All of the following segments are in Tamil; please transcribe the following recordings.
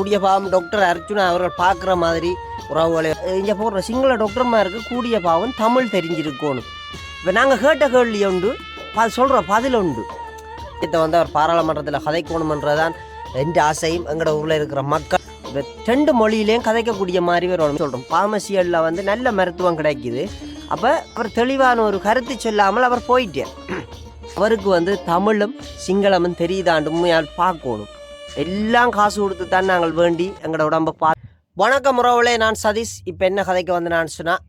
கூடிய பாவம் டாக்டர் அர்ஜுனா அவர்கள் பார்க்குற மாதிரி உறவுகளை இங்கே போடுற சிங்கள டாக்டர்மாருக்கு கூடிய பாவம் தமிழ் தெரிஞ்சிருக்கணும் இப்போ நாங்கள் கேட்ட கேள்வி உண்டு ப சொல்கிற பதில் உண்டு. இதை வந்து அவர் பாராளுமன்றத்தில் கதைக்கணுமன்றதான் எந்த ஆசையும் எங்களோட ஊரில் இருக்கிற மக்கள். ரெண்டு மொழியிலையும் கதைக்கக்கூடிய மாதிரி வரணும் சொல்கிறோம் பார்மசிகளில் வந்து நல்ல மருத்துவம் கிடைக்குது. அப்போ அவர் தெளிவான ஒரு கருத்து சொல்லாமல் அவர் போயிட்டார். அவருக்கு வந்து தமிழும் சிங்களமும் தெரியுதாண்டு உண்மையால் பார்க்கணும். எல்லாம் காசு கொடுத்து தான் நாங்கள் வேண்டி எங்களோட உடம்பை பா வணக்கம் உறவுகளே நான் சதீஷ். இப்போ என்ன கதைக்கு வந்து நான் சொன்னால்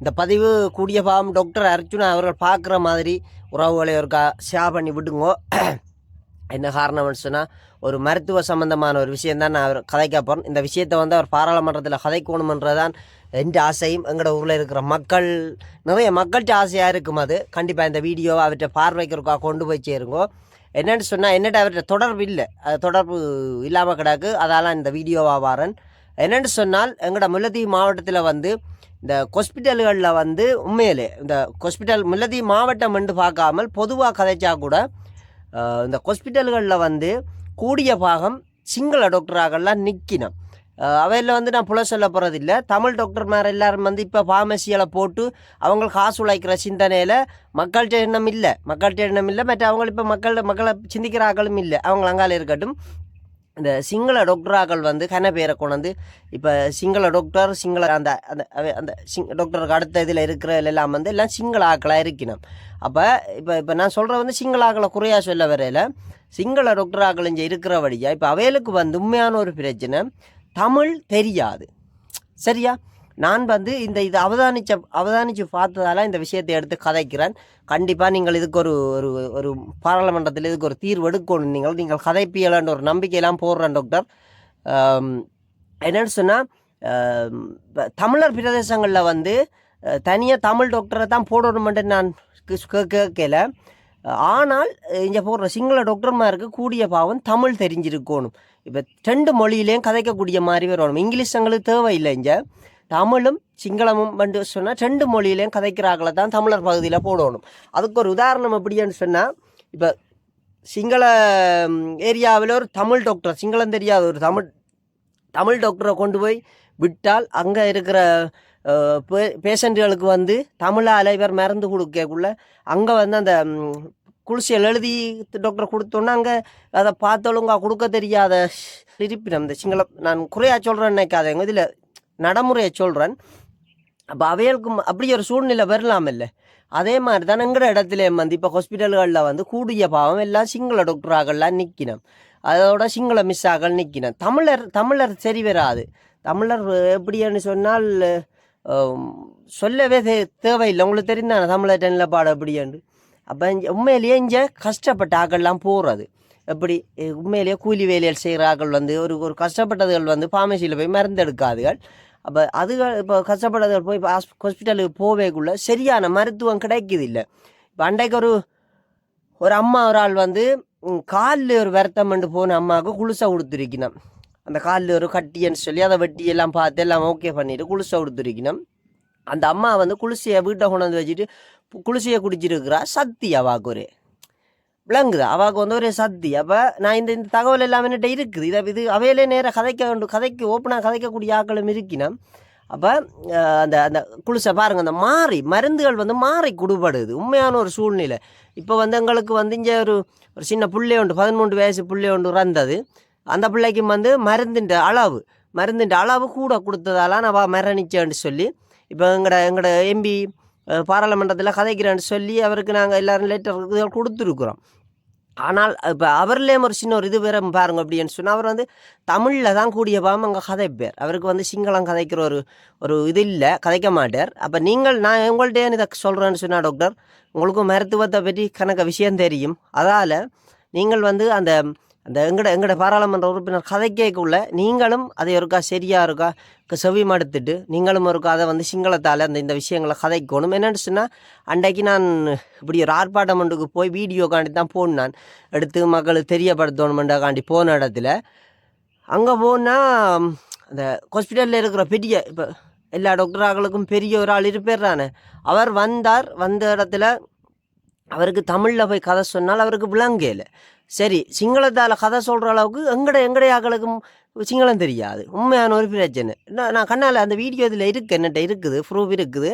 இந்த பதிவு கூடிய பாவம் டாக்டர் அர்ஜுனா அவர்கள் பார்க்குற மாதிரி உறவுகளை ஒரு ஷேர் பண்ணி விடுங்கோ. என்ன காரணம்னு சொன்னால் ஒரு மருத்துவ சம்மந்தமான ஒரு விஷயம் தான் நான் அவர் கதைக்க போகிறேன் இந்த விஷயத்தை வந்து அவர் பாராளுமன்றத்தில் கதைக்கணுமன்றதான் எந்த ஆசையும் எங்களோட ஊரில் இருக்கிற மக்கள் நிறைய மக்கள்கிட்ட ஆசையாக இருக்கும் அது. கண்டிப்பாக இந்த வீடியோவை அவர்கிட்ட பார்வைக்கிறக்கா கொண்டு போய் சேருங்கோ. என்னென்னு சொன்னால் என்னட்ட அவர்கிட்ட தொடர்பு இல்லை. அது தொடர்பு இல்லாமல் கிடக்கு. அதால் இந்த வீடியோவாக வாரன். என்னென்னு சொன்னால் எங்களோட முல்லத்தீவு மாவட்டத்தில் வந்து இந்த ஹாஸ்பிட்டல்களில் வந்து உண்மையிலே இந்த ஹாஸ்பிட்டல் முல்லத்தீவு மாவட்டம் என்று பார்க்காமல் பொதுவாக கதைச்சா கூட இந்த ஹாஸ்பிட்டல்களில் வந்து கூடிய பாகம் சிங்கள டாக்டராகலாம் நிற்கினோம் அவையில் வந்து நான் புல சொல்ல போகிறதில்ல தமிழ் டாக்டர்மார் எல்லாரும் வந்து இப்போ ஃபார்மசியில் போட்டு அவங்க காசு உழைக்கிற சிந்தனையில் மக்கள்கிட்ட எண்ணம் இல்லை. மக்கள்கிட்ட எண்ணம் இல்லை. மற்ற அவங்க இப்போ மக்கள் மக்களை சிந்திக்கிற ஆக்களும் இல்லை. அவங்க அங்கால இருக்கட்டும். இந்த சிங்கள டாக்டராக்கள் வந்து கன பேரை கொண்டு இப்போ சிங்கள டாக்டர் சிங்கள அந்த அந்த அந்த சிங் டாக்டருக்கு அடுத்த இதில் இருக்கிற எல்லாம் வந்து எல்லாம் சிங்கள ஆக்களாக இருக்கணும். அப்போ இப்போ இப்போ நான் சொல்கிற வந்து சிங்கள ஆக்களை குறையாக சொல்ல வரையில் சிங்கள டாக்டர் ஆக்கள் இங்கே இருக்கிற வழியாக இப்போ அவைகளுக்கு வந்து உண்மையான ஒரு பிரச்சனை தமிழ் தெரியாது. சரியா? நான் வந்து இந்த இதை அவதானிச்ச அவதானித்து பார்த்ததால இந்த விஷயத்தை எடுத்து கதைக்கிறேன். கண்டிப்பாக நீங்கள் இதுக்கு ஒரு ஒரு ஒரு பாராளுமன்றத்தில் இதுக்கு ஒரு தீர்வு எடுக்கணும். நீங்கள் நீங்கள் கதைப்பியலான்ற ஒரு நம்பிக்கையெல்லாம் போடுறேன் டாக்டர். என்னென்னு சொன்னால் தமிழர் பிரதேசங்களில் வந்து தனியாக தமிழ் டாக்டரை தான் போடணுமென்று நான் கேட்கல. ஆனால் இங்கே போடுற சிங்கள டாக்டர்மாருக்கு கூடிய பாவம் தமிழ் தெரிஞ்சிருக்கணும். இப்போ ரெண்டு மொழியிலையும் கதைக்கக்கூடிய மாதிரி வரணும் இங்கிலீஷ் எங்களுக்கு தேவையில்லை இங்கே. தமிழும் சிங்களமும் வந்து சொன்னால் ரெண்டு மொழியிலையும் கதைக்கிறாங்கள தான் தமிழர் பகுதியில் போடணும். அதுக்கு ஒரு உதாரணம் எப்படின்னு சொன்னால் இப்போ சிங்கள ஏரியாவில் ஒரு தமிழ் டாக்டர் சிங்களம் தெரியாத ஒரு தமிழ் தமிழ் டாக்டரை கொண்டு போய் விட்டால் அங்கே இருக்கிற பேஷண்ட்டுகளுக்கு வந்து தமிழால் இவர் மருந்து கொடுக்கக்குள்ள அங்கே வந்து அந்த ம், குளிசியல் எழுதி டாக்டர் கொடுத்தோன்னா அங்கே அதை பார்த்தவளுங்க கொடுக்க தெரியாத இருப்பினம் இந்த சிங்களம். நான் குறையா சொல்கிறேன் நினைக்காதேங்க. இதில் நடைமுறையை சொல்கிறேன் அப்போ அவைகளுக்கும் அப்படி ஒரு சூழ்நிலை வரலாம் இல்லை அதே மாதிரி தான் எங்கிற இடத்துல வந்து இப்போ ஹாஸ்பிட்டல்களில் வந்து கூடிய பாவம் எல்லாம் சிங்கள டாக்டராகலாம் நிற்கணும் அதோட சிங்கள மிஸ் ஆகல் நிற்கணும் தமிழர் தமிழர் சரி வராது. தமிழர் எப்படின்னு சொன்னால் சொல்லவே தே தேவையில்லை. உங்களுக்கு தெரிந்தானே தமிழர் பாட அப்படியாண்டு அப்போ உண்மையிலேயே இங்கே கஷ்டப்பட்ட ஆக்கள்லாம் போகிறது எப்படி? உண்மையிலேயே கூலி வேலைகள் செய்கிற ஆக்கள் வந்து ஒரு ஒரு கஷ்டப்பட்டதுகள் வந்து ஃபார்மசியில் போய் மருந்து எடுக்காதுகள். அப்போ அதுகள் இப்போ கஷ்டப்பட்டதுகள் போய் இப்போ ஹாஸ்பிட்டலுக்கு போவேக்குள்ள சரியான மருத்துவம் கிடைக்குது இல்லை இப்போ அன்றைக்கு ஒரு ஒரு அம்மா ஒரு ஆள் வந்து காலில் ஒரு வருத்தம் பண்ணிட்டு போன அம்மாவுக்கு குளிசை கொடுத்துருக்கணும். அந்த காலில் ஒரு கட்டின்னு சொல்லி அதை வெட்டி எல்லாம் பார்த்து எல்லாம் ஓகே பண்ணிட்டு குளிசை கொடுத்துருக்கணும் அந்த அம்மா வந்து குளிசையை வீட்டை கொண்டு வந்து வச்சுட்டு குளிசையை குடிச்சிருக்கிறா. சக்தி அவாக்கு ஒரு. விளங்குது? அவாக்கு வந்து ஒரு சக்தி. அப்போ நான் இந்த இந்த தகவல் எல்லாம் என்கிட்ட இருக்குது. இதை இது அவையிலே நேராக கதைக்க வேண்டும். கதைக்கு ஓப்பனாக கதைக்கக்கூடிய ஆக்களும் இருக்கினோம். அப்போ அந்த அந்த குளிசை பாருங்கள் அந்த மாறி மருந்துகள் வந்து மாறி குடுபடுது. உண்மையான ஒரு சூழ்நிலை. இப்போ வந்து எங்களுக்கு வந்து இங்கே ஒரு ஒரு சின்ன பிள்ளை உண்டு. பதிமூன்று வயசு புள்ளை உண்டு இறந்தது அந்த பிள்ளைக்கு வந்து மருந்துன்ற அளவு மருந்துன்ற அளவு கூட கொடுத்ததால நான் மரணிச்சேன்னு சொல்லி இப்போ எங்களோட எங்களோட எம்பி பாராளுமன்றத்தில் கதைக்கிறேன்னு சொல்லி அவருக்கு நாங்கள் எல்லோரும் லெட்டர் கொடுத்துருக்குறோம். ஆனால் இப்போ அவர்லேயே ஒரு சின்ன ஒரு இது வேற பாருங்க அப்படின்னு சொன்னால் அவர் வந்து தமிழில் தான் கூடிய பாவம் அங்கே கதைப்பார். அவருக்கு வந்து சிங்களம் கதைக்கிற ஒரு ஒரு இது இல்லை கதைக்க மாட்டார். அப்போ நீங்கள் நான் உங்கள்கிட்ட இதை சொல்கிறேன்னு சொன்னால் டாக்டர் உங்களுக்கும் மருத்துவத்தை பற்றி கணக்க விஷயம் தெரியும். அதால் நீங்கள் வந்து அந்த அந்த எங்கட எங்கட பாராளுமன்ற உறுப்பினர் கதை நீங்களும் அதை ஒருக்கா சரியாக இருக்கா செவி மடுத்துட்டு நீங்களும் ஒருக்கா அதை வந்து சிங்களத்தால் அந்த இந்த விஷயங்களை கதைக்கணும். என்னென்னு சொன்னால் அன்றைக்கு நான் இப்படி ஒரு ஆர்ப்பாட்டம் ஒன்றுக்கு போய் வீடியோ காண்டி தான் போனான் எடுத்து மக்களுக்கு தெரியப்படுத்தணுமெண்டாக்காண்டி போன இடத்துல. அங்கே போனால் அந்த ஹாஸ்பிட்டலில் இருக்கிற பெரிய இப்போ எல்லா டாக்டராக்களுக்கும் பெரிய ஒரு ஆள் இருப்பேறானே அவர் வந்தார் வந்த இடத்துல அவருக்கு தமிழில் போய் கதை சொன்னால் அவருக்கு விளங்கல. சரி சிங்களத்தால் கதை சொல்கிற அளவுக்கு எங்கட எங்கடைய ஆக்களுக்கும் சிங்களம் தெரியாது. உண்மையான ஒரு பிரச்சனை. நான் நான் கண்ணால் அந்த வீடியோ இதில் இருக்குது என்னட்ட இருக்குது ப்ரூஃப் இருக்குது.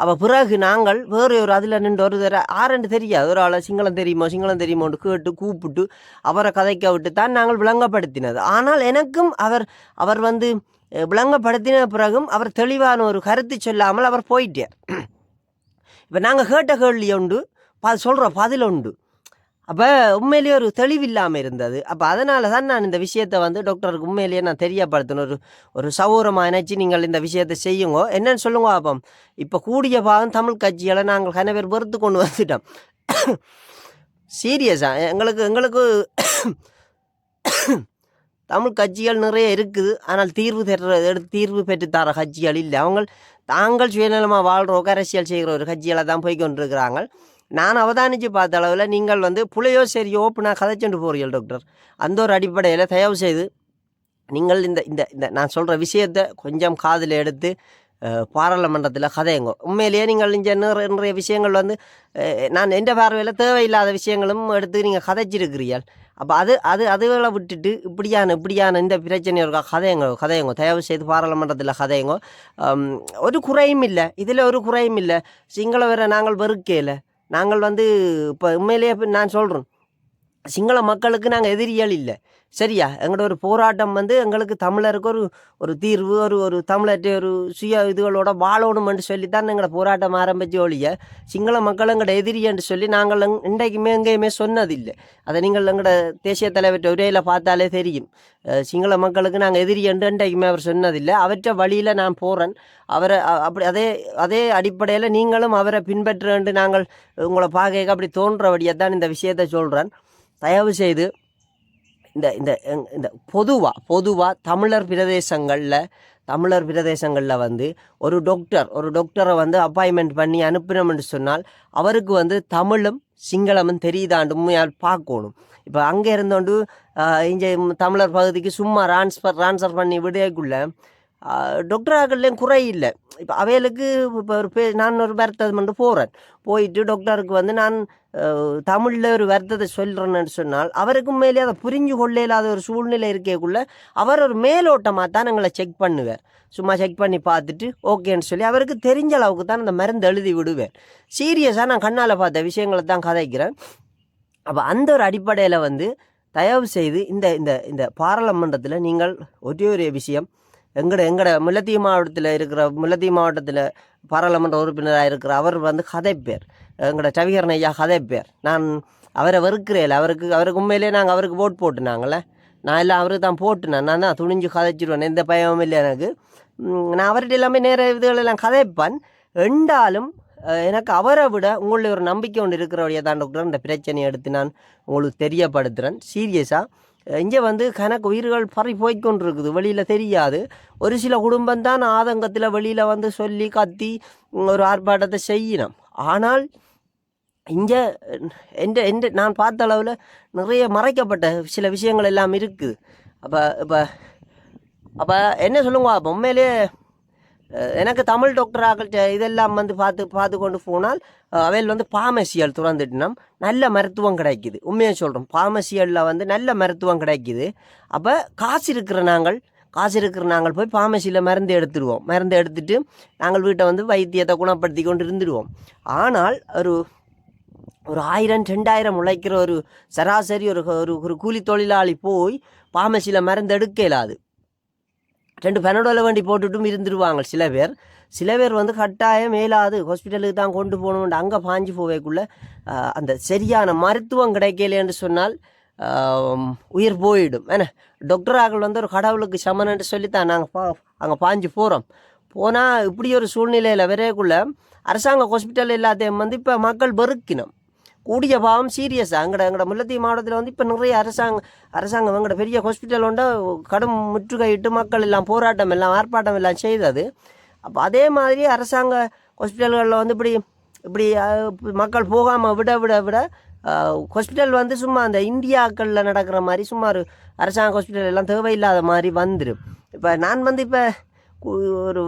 அப்போ பிறகு நாங்கள் வேறு ஒரு அதில் நின்று ஒரு தர ஆரண்டு தெரியாது. ஒரு ஆளை சிங்களம் தெரியுமோ சிங்களம் தெரியுமோன்னு கேட்டு கூப்பிட்டு அவரை கதைக்க விட்டு தான் நாங்கள் விளங்கப்படுத்தினது. ஆனால் எனக்கும் அவர் அவர் வந்து விளங்கப்படுத்தின பிறகும் அவர் தெளிவான ஒரு கருத்து சொல்லாமல் அவர் போயிட்டார். இப்போ நாங்கள் கேட்ட கேள்வி உண்டு ப சொல்கிற பதில் உண்டு. அப்போ உண்மையிலேயே ஒரு தெளிவில்லாமல் இருந்தது. அப்போ அதனால தான் நான் இந்த விஷயத்தை வந்து டாக்டருக்கு உண்மையிலேயே நான் தெரியப்படுத்தணும். ஒரு ஒரு சௌரமாக நினச்சி நீங்கள் இந்த விஷயத்தை செய்யுங்க. என்னன்னு சொல்லுங்க அப்போ இப்போ கூடிய பாகம் தமிழ் கட்சிகளை நாங்கள் கன பேர் வெறுத்து கொண்டு வந்துட்டோம். சீரியஸாக எங்களுக்கு எங்களுக்கு தமிழ் கட்சிகள் நிறைய இருக்குது. ஆனால் தீர்வு தர்ற எடுத்து தீர்வு பெற்று தர கட்சிகள் இல்லை. அவங்க தாங்கள் சுயநலமாக வாழ்கிற அரசியல் செய்கிற ஒரு கட்சிகளை தான் போய் கொண்டிருக்கிறாங்க நான் அவதானித்து பார்த்த அளவில் நீங்கள் வந்து புலையோ சரியோ ஓப்பனாக கதைச்சுட்டு போகிறீர்கள் டாக்டர் அந்த ஒரு அடிப்படையில் தயவு செய்து நீங்கள் இந்த இந்த இந்த நான் சொல்கிற விஷயத்தை கொஞ்சம் காதில் எடுத்து பாராளுமன்றத்தில் கதையுங்க. உண்மையிலேயே நீங்கள் இங்கே நிறைய விஷயங்கள் வந்து நான் எந்த பார்வையில் தேவையில்லாத விஷயங்களும் எடுத்து நீங்கள் கதைச்சிருக்கிறீர்கள். அப்போ அது அது அதுகளை விட்டுட்டு இப்படியான இப்படியான இந்த பிரச்சனை இருக்கா கதையுங்க கதையுங்க. தயவு செய்து பாராளுமன்றத்தில் கதையுங்க. ஒரு குறையும் இல்லை. இதில் ஒரு குறையும் இல்லை. சிங்கள வேற நாங்கள் வெறுக்கையில் நாங்கள் வந்து இப்போ உண்மையிலேயே நான் சொல்கிறோம் சிங்கள மக்களுக்கு நாங்கள் எதிரிகள் இல்லை. சரியா? எங்களோட ஒரு போராட்டம் வந்து எங்களுக்கு தமிழருக்கு ஒரு ஒரு தீர்வு ஒரு ஒரு தமிழர்கிட்ட ஒரு சுய இதுகளோட வாழணுமென்று சொல்லி தான் எங்களை போராட்டம் ஆரம்பித்த ஒழிய சிங்கள மக்கள் எங்களோட எதிரி என்று சொல்லி நாங்கள் எங்- இன்றைக்குமே எங்கேயுமே சொன்னதில்லை. அதை நீங்கள் எங்களோட தேசிய தலைவர்கிட்ட உரையில் பார்த்தாலே தெரியும். சிங்கள மக்களுக்கு நாங்கள் எதிரி என்று இன்றைக்குமே அவர் சொன்னதில்லை. அவற்றை வழியில் நான் போகிறேன் அவரை அப்படி அதே அதே அடிப்படையில் நீங்களும் அவரை பின்பற்றுன்னு நாங்கள் உங்களை பார்க்க அப்படி தோன்றபடியாக தான் இந்த விஷயத்தை சொல்கிறேன் தயவு செய்து இந்த இந்த இந்த பொதுவாக பொதுவாக தமிழர் பிரதேசங்களில் தமிழர் பிரதேசங்களில் வந்து ஒரு டாக்டர் ஒரு டாக்டரை வந்து அப்பாயின்மெண்ட் பண்ணி அனுப்பினோம்னு சொன்னால் அவருக்கு வந்து தமிழும் சிங்களமும் தெரியுதாண்டும் யார் பார்க்கணும். இப்போ அங்கே இருந்தோண்டு இங்கே தமிழர் பகுதிக்கு சும்மா ட்ரான்ஸ்ஃபர் ட்ரான்ஸ்ஃபர் பண்ணி விடையக்குள்ள டாக்டராக்கள்லேயும் குறை இல்லை இப்போ அவைகளுக்கு இப்போ ஒரு பே நான் ஒரு வருத்தம் மட்டும் போகிறேன் போயிட்டு டாக்டருக்கு வந்து நான் தமிழில் ஒரு வருத்தத்தை சொல்கிறேன்னு சொன்னால் அவருக்கு மேலே அதை புரிஞ்சு கொள்ள இல்லாத ஒரு சூழ்நிலை இருக்கக்குள்ள அவர் ஒரு மேலோட்டமாக தான் எங்களை செக் பண்ணுவார். சும்மா செக் பண்ணி பார்த்துட்டு ஓகேன்னு சொல்லி அவருக்கு தெரிஞ்ச அளவுக்கு தான் அந்த மருந்து எழுதி விடுவேன். சீரியஸாக நான் கண்ணால் பார்த்த விஷயங்களை தான் கதைக்கிறேன். அப்போ அந்த ஒரு அடிப்படையில் வந்து தயவு செய்து இந்த இந்த இந்த பாராளுமன்றத்தில் நீங்கள் ஒரே ஒரு விஷயம் எங்கட எங்கட முல்லத்தீவு மாவட்டத்தில் இருக்கிற முல்லத்தீவு மாவட்டத்தில் பாராளுமன்ற உறுப்பினராக இருக்கிற அவர் வந்து கதைப்பேர் எங்கட சவிகரன் ஐயா கதைப்பேர் நான் அவரை வெறுக்கிறேன் அவருக்கு அவருக்கு உண்மையிலே நாங்கள் அவருக்கு ஓட் போட்டுனாங்களே நான் எல்லாம் அவருக்கு தான் போட்டுனேன். நான் தான் துணிஞ்சு கதைச்சிடுவேன் எந்த பயமும் இல்லை எனக்கு. நான் அவர்கிட்ட எல்லாமே நேர இதுகளெல்லாம் கதைப்பேன். என்றாலும் எனக்கு அவரை விட உங்களுடைய ஒரு நம்பிக்கை ஒன்று இருக்கிறவடைய தான் டாக்டர். இந்த பிரச்சனையை எடுத்து நான் உங்களுக்கு தெரியப்படுத்துகிறேன் சீரியஸாக இங்கே வந்து கணக்கு உயிர்கள் பறி போய்கொண்டிருக்குது வெளியில் தெரியாது. ஒரு சில குடும்பம் தான் ஆதங்கத்தில் வெளியில் வந்து சொல்லி கத்தி ஒரு ஆர்ப்பாட்டத்தை செய்யணும் ஆனால் இங்கே எந்த எந்த நான் பார்த்த அளவில் நிறைய மறைக்கப்பட்ட சில விஷயங்கள் எல்லாம் இருக்குது. அப்போ இப்போ அப்போ என்ன சொல்லுங்க? அப்போ உண்மையிலே எனக்கு தமிழ் டாக்டர் ஆகள்கிட்ட இதெல்லாம் வந்து பார்த்து பார்த்து கொண்டு போனால் அவையில் வந்து பாமசியல் துறந்துட்டுனா நல்ல மருத்துவம் கிடைக்குது. உண்மையாக சொல்கிறோம் பாமசியலில் வந்து நல்ல மருத்துவம் கிடைக்குது. அப்போ காசு இருக்கிற நாங்கள் காசு இருக்கிற நாங்கள் போய் பாமசியில் மருந்து எடுத்துடுவோம். மருந்து எடுத்துட்டு நாங்கள் வீட்டை வந்து வைத்தியத்தை குணப்படுத்தி கொண்டு இருந்துடுவோம் ஆனால் ஒரு ஒரு ஆயிரம் ரெண்டாயிரம் உழைக்கிற ஒரு சராசரி ஒரு ஒரு ஒரு கூலி தொழிலாளி போய் பாமசியில் மருந்து எடுக்க இயலாது. ரெண்டு பெனடோலை வண்டி போட்டுட்டும் இருந்துருவாங்க சில பேர். சில பேர் வந்து கட்டாயம் மேலாது ஹாஸ்பிட்டலுக்கு தான் கொண்டு போகணும்னு அங்கே பாஞ்சு போவேக்குள்ளே அந்த சரியான மருத்துவம் கிடைக்கலன்னு சொன்னால் உயிர் போயிடும். ஏன்னா டாக்டராக்கள் வந்து ஒரு கடவுளுக்கு சமனன்ட்டு சொல்லித்தான் நாங்கள் பா அங்கே பாஞ்சு போகிறோம் போனால் இப்படி ஒரு சூழ்நிலையில் வரையக்குள்ளே அரசாங்க ஹாஸ்பிட்டல் எல்லாத்தையும் வந்து இப்போ மக்கள் வெறுக்கினோம். கூடிய பாவம் சீரியஸாக எங்கட எங்கட முல்லத்தீவு மாவட்டத்தில் வந்து இப்போ நிறைய அரசாங்க அரசாங்கம் எங்கட பெரிய ஹாஸ்பிட்டல் உண்டு கடும் முற்றுகையிட்டு மக்கள் எல்லாம் போராட்டம் எல்லாம் ஆர்ப்பாட்டம் எல்லாம் செய்தது. அப்போ அதே மாதிரி அரசாங்க ஹாஸ்பிட்டல்களில் வந்து இப்படி இப்படி மக்கள் போகாமல் விட விட விட ஹாஸ்பிட்டல் வந்து சும்மா அந்த இந்தியாக்களில் நடக்கிற மாதிரி சும்மா ஒரு அரசாங்க ஹாஸ்பிட்டல் எல்லாம் தேவையில்லாத மாதிரி வந்துடும் இப்போ நான் வந்து இப்போ ஒரு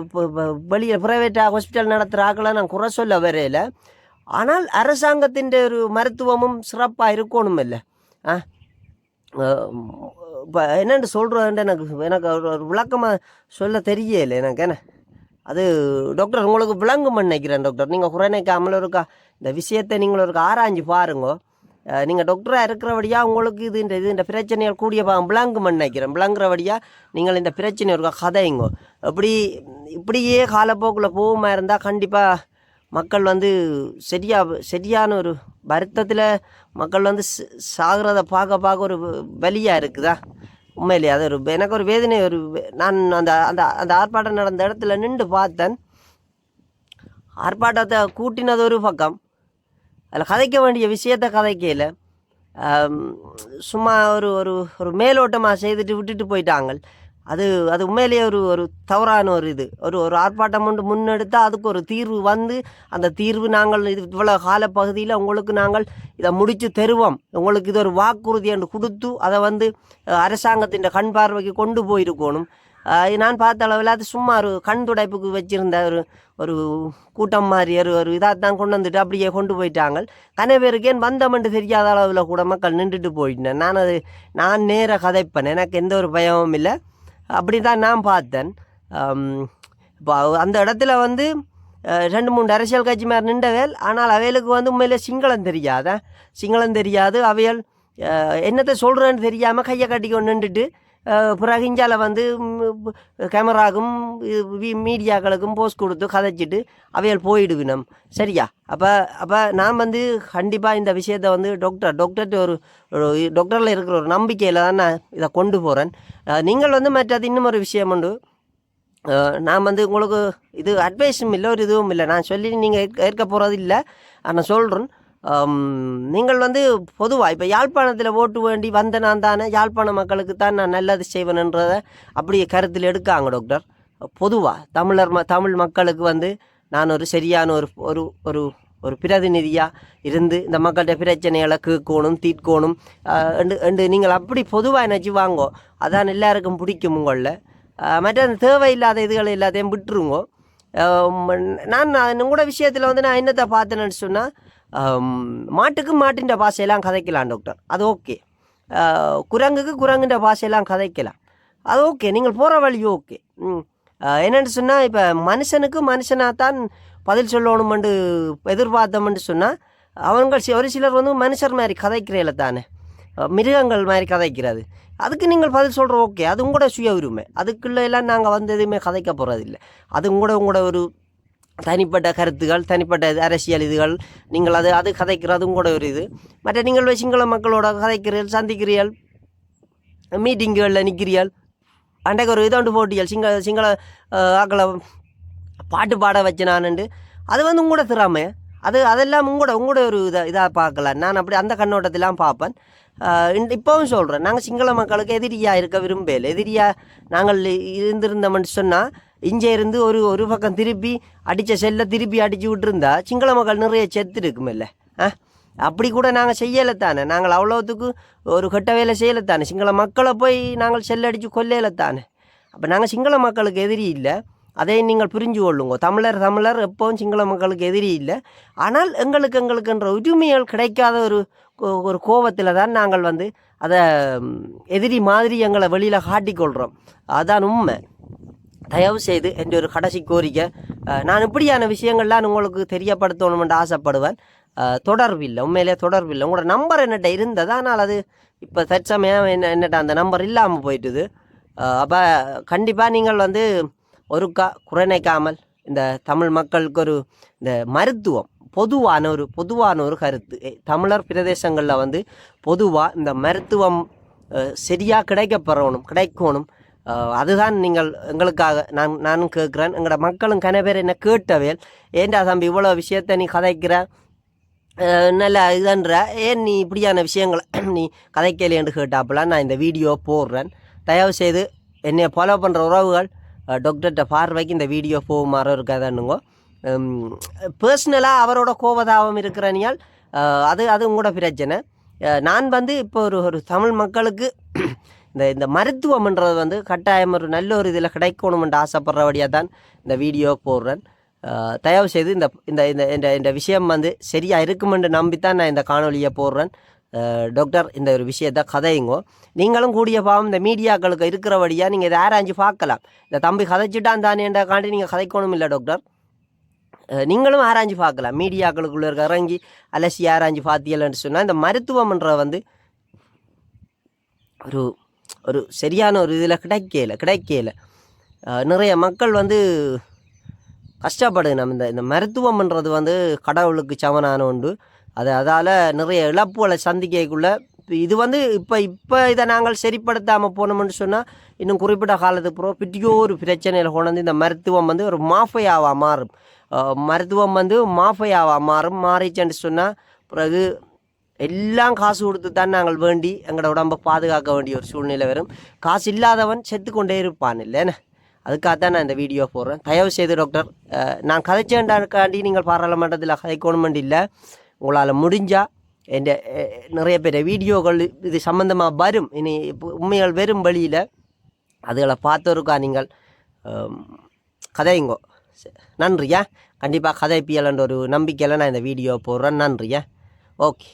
வெளியில் ப்ரைவேட்டாக ஹாஸ்பிட்டல் நடத்துகிற ஆக்களை நான் குறை சொல்ல வரையில் ஆனால் அரசாங்கத்தின் ஒரு மருத்துவமும் சிறப்பாக இருக்கணும் இல்லை ஆ இப்போ என்னென்னு சொல்கிறதுன்ட்டு எனக்கு எனக்கு ஒரு விளக்கமாக சொல்ல தெரியலை எனக்கு என்ன? அது டாக்டர் உங்களுக்கு விளங்கும் நினைக்கிறேன் டாக்டர். நீங்கள் குறைநைக்காமல் இருக்கா இந்த விஷயத்தை நீங்கள் ஒரு ஆராய்ஞ்சு பாருங்க. நீங்கள் டாக்டராக இருக்கிறபடியாக உங்களுக்கு இது இந்த இது இந்த பிரச்சனைகள் கூடிய பா விளங்கும் நினைக்கிறேன். விளங்குறபடியாக நீங்கள் இந்த பிரச்சனை இருக்கா கதைங்க. அப்படி இப்படியே காலப்போக்கில் போகுமா இருந்தால் கண்டிப்பாக மக்கள் வந்து சரியா சரியான ஒரு வருத்தத்தில் மக்கள் வந்து ச- சாகிறத பார்க்க பார்க்க ஒரு வலியாக இருக்குதா? உண்மையிலேயே அது ஒரு எனக்கு ஒரு வேதனை ஒரு நான் அந்த அந்த அந்த ஆர்ப்பாட்டம் நடந்த இடத்துல நின்று பார்த்தேன். ஆர்ப்பாட்டத்தை கூட்டினது ஒரு பக்கம். அதில் கதைக்க வேண்டிய விஷயத்த கதைக்கையில் சும்மா ஒரு ஒரு ஒரு மேலோட்டமாக செய்துட்டு விட்டுட்டு போயிட்டாங்க அது அது உண்மையிலேயே ஒரு ஒரு தவறான ஒரு இது. ஒரு ஒரு ஆர்ப்பாட்டம் ஒன்று முன்னெடுத்தால் அதுக்கு ஒரு தீர்வு வந்து அந்த தீர்வு நாங்கள் இது இவ்வளோ காலப்பகுதியில் உங்களுக்கு நாங்கள் இதை முடித்து தருவோம். உங்களுக்கு இது ஒரு வாக்குறுதி என்று கொடுத்து அதை வந்து அரசாங்கத்தின் கண் பார்வைக்கு கொண்டு போயிருக்கணும். நான் பார்த்த அளவில் அது சும்மா ஒரு கண் துடைப்புக்கு வச்சுருந்த ஒரு ஒரு கூட்டம் மாதிரி ஒரு ஒரு இதாக தான் கொண்டு வந்துட்டு அப்படியே கொண்டு போயிட்டாங்க. கனவேருக்கு ஏன் வந்தமென்று தெரியாத அளவில் கூட மக்கள் நின்றுட்டு போயிட்டேன் நான் அது நான் நேராக கதைப்பேன். எனக்கு எந்த ஒரு பயமும் இல்லை. அப்படி தான் நான் பார்த்தேன். இப்போ அந்த இடத்துல வந்து ரெண்டு மூணு அரசியல் கட்சி மாதிரி நின்றவேல் ஆனால் அவைகளுக்கு வந்து உண்மையிலே சிங்களம் தெரியாத சிங்களம் தெரியாது. அவையல் என்னத்தை சொல்கிறேன்னு தெரியாமல் கையை கட்டிக்கொண்டு நின்றுட்டு பிறகு இஞ்சால வந்து கேமராக்கும் மீடியாக்களுக்கும் போஸ்ட் கொடுத்து கதைச்சிட்டு அவையல் போயிடுவினம் சரியா? அப்போ அப்போ நான் வந்து கண்டிப்பாக இந்த விஷயத்தை வந்து டாக்டர் டாக்டர்கிட்ட ஒரு டாக்டரில் இருக்கிற ஒரு நம்பிக்கையில் தான் நான் இதை கொண்டு போகிறேன் நீங்கள் வந்து மற்றது இன்னும் ஒரு விஷயம் உண்டு. நான் வந்து உங்களுக்கு இது அட்வைஸும் இல்லை ஒரு இதுவும் இல்லை. நான் சொல்லி நீங்கள் ஏற்க ஏற்க போகிறது இல்லை நான் சொல்கிறேன் நீங்கள் வந்து பொதுவாக இப்போ யாழ்ப்பாணத்தில் ஓட்டு வேண்டி வந்த நான் தானே யாழ்ப்பாண மக்களுக்கு தான் நான் நல்லது செய்வேன்ன்றதை அப்படியே கருத்தில் எடுக்காங்க டாக்டர். பொதுவாக தமிழர் ம தமிழ் மக்களுக்கு வந்து நான் ஒரு சரியான ஒரு ஒரு ஒரு ஒரு பிரதிநிதியாக இருந்து இந்த மக்கள்கிட்ட பிரச்சனைகளை கேட்கணும் தீர்க்கணும் என்று நீங்கள் அப்படி பொதுவாக நினச்சி வாங்கோ. அதான் எல்லாருக்கும் பிடிக்கும் உங்களில் மற்ற அந்த தேவையில்லாத இதுகள் எல்லாத்தையும் விட்டுருங்கோ. நான் நான் உங்களோட விஷயத்தில் வந்து நான் என்னத்தை பார்த்தேன்னு சொன்னால் மாட்டுக்கு மாட்டின்ற பாஷையெல்லாம் கதைக்கலாம் டாக்டர் அது ஓகே குரங்குக்கு குரங்குன்ற பாஷையெல்லாம் கதைக்கலாம். அது ஓகே நீங்கள் போகிற வழி ஓகே ம். சொன்னால் இப்போ மனுஷனுக்கு மனுஷனாக தான் பதில் சொல்லணுமெண்டு எதிர்பார்த்தோம்னு சொன்னால் அவங்க ஒரு சிலர் வந்து மனுஷர் மாதிரி கதைக்கிறேல தானே. மிருகங்கள் மாதிரி கதைக்கிறது. அதுக்கு நீங்கள் பதில் சொல்கிற ஓகே அது உங்களோட சுய உரிமை. அதுக்குள்ளே எல்லாம் நாங்கள் வந்து எதுவுமே கதைக்க போகிறதில்ல அது உங்களோட உங்களோட ஒரு தனிப்பட்ட கருத்துகள் தனிப்பட்ட அரசியல் இதுகள். நீங்கள் அது அது கதைக்கிறதும் கூட ஒரு இது. மற்ற நீங்கள் சிங்கள மக்களோட கதைக்கிறீர்கள் சந்திக்கிறீர்கள் மீட்டிங்குகளில் நிற்கிறீர்கள். அன்றைக்கு ஒரு இதோண்டு போட்டியல் சிங்கள சிங்கள ஆக்களை பாட்டு பாட வச்சினானுண்டு. அது வந்து உங்களோட திறமை. அது அதெல்லாம் உங்களோட உங்களோட ஒரு இதை இதாக பார்க்கலாம். நான் அப்படி அந்த கண்ணோட்டத்திலாம் பார்ப்பேன். இப்போவும் சொல்கிறேன் நாங்கள் சிங்கள மக்களுக்கு எதிரியாக இருக்க விரும்பல எதிரியாக நாங்கள் இருந்திருந்தோம்னு சொன்னால் இங்கே இருந்து ஒரு ஒரு பக்கம் திருப்பி அடித்த செல்லை திருப்பி அடித்து விட்டுருந்தா சிங்கள மக்கள் நிறைய செத்து இருக்குமில்ல? ஆ? அப்படி கூட நாங்கள் செய்யலை தானே. நாங்கள் அவ்வளோத்துக்கு ஒரு கெட்ட வேலை செய்யலை தானே. சிங்கள மக்களை போய் நாங்கள் செல்லடித்து கொல்லையில தானே. அப்போ நாங்கள் சிங்கள மக்களுக்கு எதிரி இல்லை. அதை நீங்கள் புரிஞ்சு கொள்ளுங்க. தமிழர் தமிழர் எப்பவும் சிங்கள மக்களுக்கு எதிரி இல்லை. ஆனால் எங்களுக்கு எங்களுக்குன்ற உரிமைகள் கிடைக்காத ஒரு கோ- ஒரு கோபத்தில் தான் நாங்கள் வந்து அதை எதிரி மாதிரி எங்களை வெளியில் காட்டிக்கொள்கிறோம் அதான் உண்மை. தயவு செய்து என்ற ஒரு கடைசி கோரிக்கை நான் இப்படியான விஷயங்கள்லாம் உங்களுக்கு தெரியப்படுத்தணுமென்று ஆசைப்படுவேன் தொடர்பில்லை உண்மையிலே தொடர்பில்லை உங்களோட நம்பர் என்னட்ட இருந்தது ஆனால் அது இப்போ தற்சமயம் என்ன என்னட்ட அந்த நம்பர் இல்லாமல் போயிட்டுது அப்போ கண்டிப்பாக நீங்கள் வந்து ஒருக்கா குறைநைக்காமல் இந்த தமிழ் மக்களுக்கு ஒரு இந்த மருத்துவம் பொதுவான ஒரு பொதுவான ஒரு கருத்து தமிழர் பிரதேசங்களில் வந்து பொதுவாக இந்த மருத்துவம் சரியாக கிடைக்கப்பெறணும் கிடைக்கணும் அதுதான் நீங்கள் எங்களுக்காக நான் நானும் கேட்குறேன். எங்களோட மக்களும் கன பேர் என்ன கேட்டவேல் ஏன்டா தம்பி இவ்வளோ விஷயத்தை நீ கதைக்கிற? நல்ல இதுன்ற ஏன் நீ இப்படியான விஷயங்களை நீ கதைக்கலையேன்னு கேட்டாப்புல நான் இந்த வீடியோ போடுறேன். தயவு செய்து என்னை ஃபாலோ பண்ணுற உறவுகள் டாக்டர்கிட்ட பார்வைக்கு இந்த வீடியோ போகுமாறு இருக்காதானுங்க பர்சனலாக அவரோட கோபதாபம் இருக்கிறனியால் அது அது உங்களோட பிரச்சனை. நான் வந்து இப்போ ஒரு ஒரு தமிழ் மக்களுக்கு இந்த இந்த மருத்துவம்ன்றது வந்து கட்டாயம் ஒரு நல்ல ஒரு இதில் கிடைக்கணுமென்று ஆசைப்படுறபடியாக தான் இந்த வீடியோ போடுறேன். தயவு செய்து இந்த இந்த இந்த இந்த இந்த விஷயம் வந்து சரியாக இருக்குமென்று நம்பித்தான் நான் இந்த காணொலியை போடுறேன். டாக்டர் இந்த ஒரு விஷயத்தை கதையுங்கோ. நீங்களும் கூடிய பாவம் இந்த மீடியாக்களுக்கு இருக்கிறபடியாக நீங்கள் இதை ஆராய்ஞ்சு பார்க்கலாம். இந்த தம்பி கதைச்சிட்டான் தானேன்ற காண்டி நீங்கள் கதைக்கணும் இல்லை டாக்டர். நீங்களும் ஆராய்ஞ்சு பார்க்கலாம். மீடியாக்களுக்குள்ளே இருக்க இறங்கி அலசி ஆராய்ஞ்சு பார்த்தீங்கன்னு சொன்னால் இந்த மருத்துவம்ன்ற வந்து ஒரு ஒரு சரியான ஒரு இதில் கிடைக்கல கிடைக்கல. நிறைய மக்கள் வந்து கஷ்டப்படுது நம்ம இந்த இந்த மருத்துவம்ன்றது வந்து கடவுளுக்கு சமனான உண்டு அது அதால் நிறைய இழப்புகளை சந்திக்கக்குள்ள இது வந்து இப்போ இப்போ இதை நாங்கள் சரிப்படுத்தாமல் போனோம்னு சொன்னால் இன்னும் குறிப்பிட்ட காலத்துக்கு அப்புறம் பிட்டியோ ஒரு பிரச்சனையில் கொண்டு வந்து இந்த மருத்துவம் வந்து ஒரு மாஃபையாவாக மாறும். மருத்துவம் வந்து மாஃபையாவாக மாறும் மாறிச்சுன்னு சொன்னால் பிறகு எல்லாம் காசு கொடுத்து தான் நாங்கள் வேண்டி எங்களோட உடம்பை பாதுகாக்க வேண்டிய ஒரு சூழ்நிலை வரும். காசு இல்லாதவன் செத்து கொண்டே இருப்பான் இல்லைன்னு அதுக்காக தான் நான் இந்த வீடியோ போடுறேன். தயவு செய்து டாக்டர் நான் கதைச்சேன்டாக்காண்டி நீங்கள் பாராளுமன்றத்தில் கதைக்கணுமெண்டு இல்லை. உங்களால் முடிஞ்சால் என் நிறைய பேர் வீடியோக்கள் இது சம்மந்தமாக வரும். இனி இப்போ உண்மைகள் வரும் வழியில் அதுகளை பார்த்துருக்கா நீங்கள் கதைங்கோ. கதையுங்கோ நன்றியா கண்டிப்பாக கதைப்பியலன்ற ஒரு நம்பிக்கையில் நான் இந்த வீடியோ போடுறேன். நன்றியா? ஓகே.